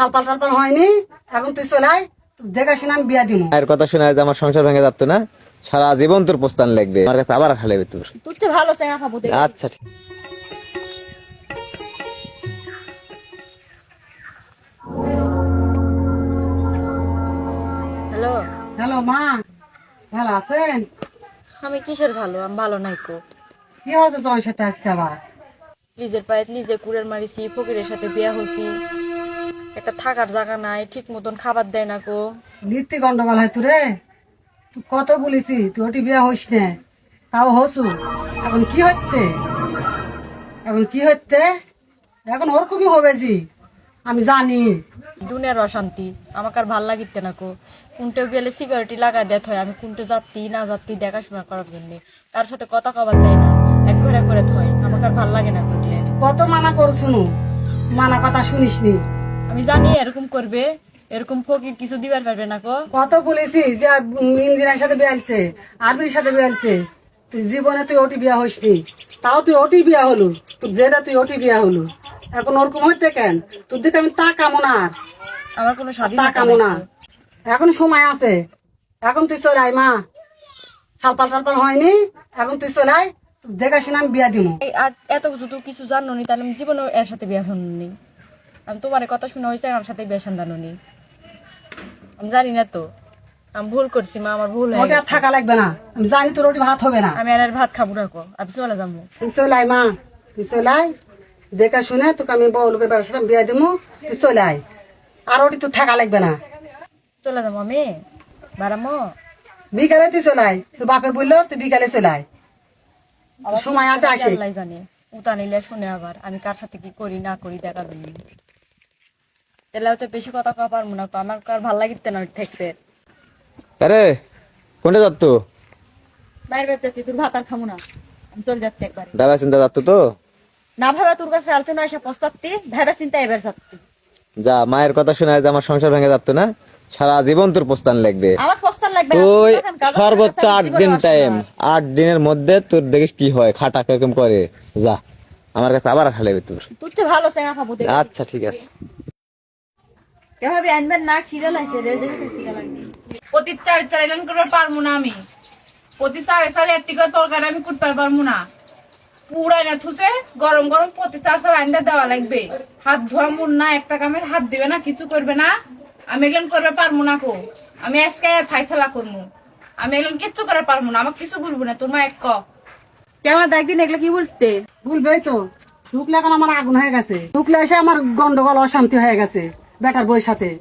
টালপাল টালপাল হয়নি এখন তুই চলে আয় দেখে শুনে আমি বিয়া দিব কথা শুনে আমার সংসার ভেঙে যাচ্ছে না? সারা জীবন তোর প্রস্তান লাগবে আমার কাছে আবার খালে তোর। তোর চেয়ে ভালো খাব আচ্ছা ঠিক। হ্যালো। হ্যালো মা ভালো আছেন? আমি কিসের ভালো? আমি ভালো নাই কো। কি হয়েছে তোমার সাথে আজকে আবার? লিজের পায়ে লিজে কুড়ের মারিছি ফকিরের সাথে বিয়া হছি একটা থাকার জায়গা নাই ঠিক মতন খাবার দেয় না কো নিত্যি গন্ডগোল হয় তুই রে তুই কত বলিছি তুই ওটি বিয়া হইস নে। তাও হসু। এখন কি হচ্ছে এখন কি হচ্ছে এখন ওরকমই হবে জি। আমি জানি। দুনিয়ার অশান্তি আমাকে আর ভালো লাগিতে না কো কোনটে গেলে সিকিউরিটি লাগা দেয় হয় আমি কোনটে যাত্রী না যাত্রী দেখাশোনা করার জন্য। তার সাথে কথা কবার দেয় না এক ঘরে করে থয়। আমাকে আর ভালো লাগে না কত মানা করছুনু? মানা কথা শুনিস নি আমি জানি এরকম করবে এরকম ফকির কিছু দিবার পারবে না কো। কত বলেছি যে ইঞ্জিনিয়ার সাথে বিয়ালছে আর্মির সাথে বিয়ালছে তুই জীবনে তুই ওটি বিয়া হইস তাও তুই ওটি বিয়া হলু। তুই যেটা তুই ওটি বিয়া হলু। এখন ওরকম হইতে কেন? তোর দিকে আমি তা কামো না আর। আমার কোনো তা স্বাধীনতা কামো নাই না। কো। এখন সময় আছে। এখন তুই চলে আয় মা। সালপাল টালপাল হয়নি। এখন তুই চলে আয়। তুই দেখে আমি বিয়া দিব আর এত কিছু তো কিছু জানো নি তাহলে আমি জীবনে এর সাথে বিয়ে হননি আমি তোমার কথা শোনা হয়েছে আমার সাথে বিয়ে সন্ধানো নি আমি জানি না তো। আমি ভুল করছি মা আমার ভুল হয়ে গেছে। থাকা লাগবে না। আমি জানি তোর ওটি ভাত হবে না। আমি আর আর ভাত খাব রাখো আমি চলে যাব। তুই চলে আয় মা। তুই চলে আয়। দেখে শুনে তোকে আমি বউ লোকের বাড়ির সাথে বিয়া দিব তুই চলে আয়। আর ওটি তোর থাকা লাগবে না। চলে যাব আমি? বাড়ামো? বিকালে তুই চলে আয়। তোর বাপে বলল তুই বিকালে চলাই সময় আছে আসে আল্লাহ জানে। উতা নিলে শুনে আবার। আমি কার সাথে কি করি না করি দেখা দিন তাহলে তো বেশি কথা কওয়া পারব না আমার ভালো লাগিতে না থাকতে আরে কোনটা যাচ্ছ? বাইরে বেঁচে তোর ভাত আর খামো না। আমি চলে যাচ্ছি একবার। দাদা চিন্তা যাচ্ছ তো? না ভাবে তোর কাছে আলোচনা এসে ভেবে চিন্তা এবার যাচ্ছি। যা মায়ের কথা শুনে যে আমার সংসার ভেঙে যাচ্ছে না? সারা জীবন তোর প্রস্তান লাগবে। আমার লাগবে তুই সর্বোচ্চ আট দিন টাইম আট দিনের মধ্যে তোর দেখিস কি হয় খাটা কীরকম করে। যা আমার কাছে আবার খালে তোর। তোর চেয়ে ভালো আচ্ছা ঠিক আছে। এভাবে আনবেন না খিদে লাগছে রে খিদে লাগবে। প্রতি চার চার এলান করবার পারব না আমি। প্রতি সাড়ে সাড়ে একটি করে তরকারি আমি কুটবার পারব না। পুরাই না থুসে গরম গরম প্রতি চার দেওয়া লাগবে। হাত ধোয়া মুন না একটা কামে হাত দিবে না কিছু করবে না। আমি এগুলো করবে পারব না কো। আমি আজকে ফাইসলা করব আমি এগুলো কিচ্ছু করে পারব না আমার কিছু বলব না তোমার এক ক। কেমন একদিন এগুলো কি বলতে? ভুলবেই তো। ঢুকলে এখন আমার আগুন হয়ে গেছে। ঢুকলে এসে আমার গন্ডগোল অশান্তি হয়ে গেছে। বেটার বইয়ের সাথে।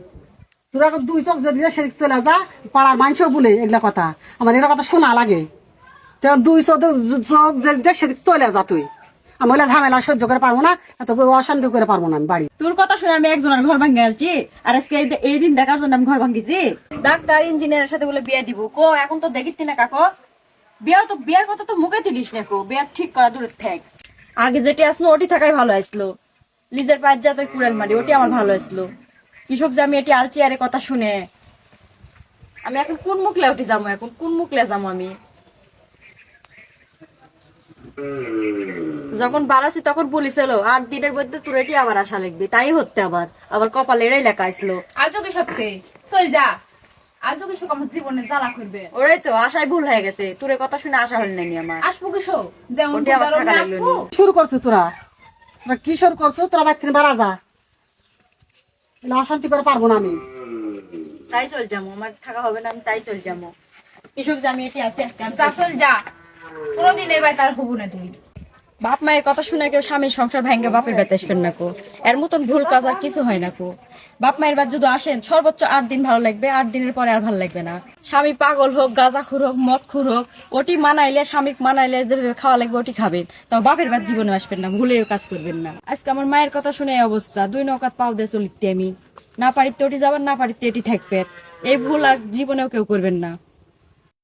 তোরা দুই চোখ যদি সেদিক চলে যা, পাড়ার মানুষও বলে এগুলা কথা। আমার এগুলা কথা শোনা লাগে। দুই চোখ চোখ যে সেদিক চলে যা তুই। আমি ঝামেলা সহ্য করে পারব না, এত অশান্তি করে পারব না বাড়ি। তোর কথা শুনে আমি একজনের ঘর আলছি আর আজকে এই- দিন দেখার জন্য আমি ঘর ডাক্তার, ইঞ্জিনিয়ারের সাথে বলে বিয়ে দিব। কো, এখন তো দেখিতি না কাকো। বিয়া তো বিয়ার কথা তো মুখে তুলিস না কো। বিয়া ঠিক করা দূরের থাক আগে যেটি আসলো, ওটি থাকাই ভালো আসলো। লিজের পায়ের যাতে কুড়াল মারি ওটি আমার ভালো আসলো। কৃষক যে আমি এটি আলছি আরে কথা শুনে আমি এখন কোন মুখলে উঠে যাব এখন? কোন মুখলে যাব আমি? যখন বাড়াছি তখন বলিছিল আট দিনের মধ্যে তোর এটি আবার আশা লাগবে তাই হচ্ছে আবার। আবার কপালে এরাই লেখা আসলো। আজ যদি সত্যি চল যা। আজ যদি শোক আমার জীবনে জ্বালা করবে। ওরাই তো আশায় ভুল হয়ে গেছে। তোর কথা শুনে আশা হল নানি আমার। আসব কিসো যেমন। শুরু করছ তোরা? তোরা কি করছ? তোরা বাইর বাড়া যা। এগুলা অশান্তি করে পারব না আমি। তাই চল যাব আমার থাকা হবে না আমি তাই চল যাব। কৃষক যে আমি এটি আছে চল যা। কোনোদিন এবার তার হব না তুই বাপ মায়ের কথা শুনে কেউ স্বামীর সংসার ভেঙে বাপের বেতে আসবেন না কো। এর মতন ভুল কাজ আর কিছু হয় না কো। বাপ মায়ের বাদ যদি আসেন, সর্বোচ্চ আট দিন ভালো লাগবে, আট দিনের পরে আর ভালো লাগবে না। স্বামী পাগল হোক, গাঁজা খুর হোক, মদ খুর হোক, ওটি মানাইলে স্বামক মানাইলে যে খাওয়া লাগবে ওটি খাবেন। তাও বাপের বাদ জীবনে আসবেন না, ভুলেও কাজ করবেন না। আজকে আমার মায়ের কথা শুনে এই অবস্থা। দুই নৌকাত পাও দিয়ে চলিতে আমি। না পারিতে ওটি যাবেন, না পারিতে এটি থাকবে। এই ভুল আর জীবনেও কেউ করবেন না।